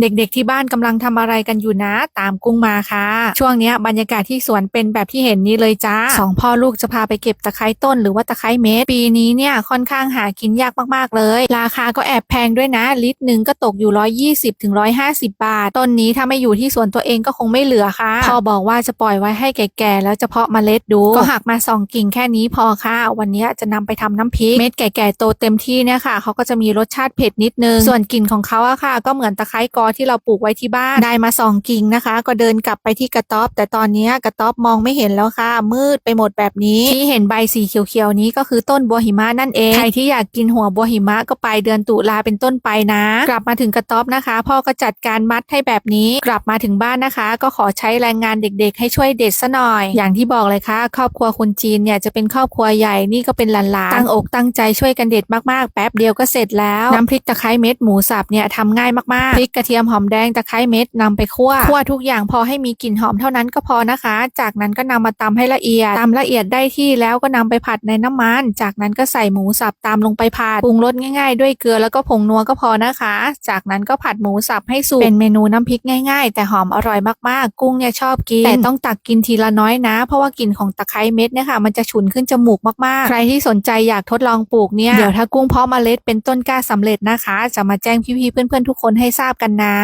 เด็กๆที่บ้านกำลังทำอะไรกันอยู่นะ ตามกุ้งมาค่ะ ช่วงนี้บรรยากาศที่สวนเป็นแบบที่เห็นนี้เลยจ้าสองพ่อลูกจะพาไปเก็บตะไคร้ต้นหรือว่าตะไคร้เม็ดปีนี้เนี่ยค่อนข้างหากินยากมากๆเลย ราคาก็แอบแพงด้วยนะ ลิตรหนึ่งก็ตกอยู่ 120ถึง150 บาท ต้นนี้ถ้าไม่อยู่ที่สวนตัวเองก็คงไม่เหลือค่ะพ่อบอกว่าจะปล่อยไว้ให้แก่ๆแล้วจะเพาะเมล็ดดูก็หักมาสองกิ่งแค่นี้พอค่ะ วันนี้จะนำไปทำน้ำพริกเม็ดแก่ๆโตเต็มที่เนี่ยค่ะเขาก็จะมีรสชาติเผ็ดนิดนึงส่วนกลิ่นของเขาอะค่ะ ก็เหมือนตะไคร้กอที่เราปลูกไว้ที่บ้านได้มาสองกิ่งนะคะ ก็เดินกลับไปที่กระต๊อบ แต่ตอนนี้กระต๊อบมองไม่เห็นแล้วค่ะ มืดไปหมดแบบนี้ที่เห็นใบสีเขียวๆนี้ก็คือต้นบัวหิมะนั่นเองใครที่อยากกินหัวบัวหิมะก็ไปเดือนตุลาเป็นต้นไปนะ กลับมาถึงกระต๊อบนะคะ พ่อก็จัดการมัดให้แบบนี้ กลับมาถึงบ้านนะคะ ก็ขอใช้แรงงานเด็กๆ ให้ช่วยเด็ดซะหน่อย อย่างที่บอกเลยค่ะ ครอบครัวคนจีนเนี่ยจะเป็นครอบครัวใหญ่นี่ก็เป็นหลานๆตั้งอกตั้งใจช่วยกันเด็ดมากๆ แป๊บเดียวก็เสร็จแล้วน้ำพริกตะไคร้เม็ดหมูสับเนี่ยทำง่ายมากๆพริกกระเทียมหอมแดงตะไคร้เม็ดนำไปคั่วคั่วทุกอย่างพอให้มีกลิ่นหอมเท่านั้นก็พอนะคะ จากนั้นก็นำมาตำให้ละเอียดตำละเอียดได้ที่แล้วก็นำไปผัดในน้ำมัน จากนั้นก็ใส่หมูสับตามลงไปผัดปรุงรสง่ายๆ ด้วยเกลือแล้วก็ผงนัวก็พอนะคะ จากนั้นก็ผัดหมูสับให้สุกเป็นเมนูน้ำพริกง่าย ๆ แต่หอมอร่อยมากๆ กุ้งเนี่ยชอบกินแต่ต้องตักกินทีละน้อยนะ เพราะว่ากลิ่นของตะไคร้เม็ดเนี่ยค่ะมันจะฉุนขึ้นจมูกมากๆ ใครที่สนใจอยากทดลองปลูกเนี่ยเดี๋ยวถ้ากุ้งเพาะเมล็ดเป็นต้นกล้าสำเร็จนะคะ จะมาแจ้งพี่ๆเพื่อนๆทุกคนให้ทราบกันนะ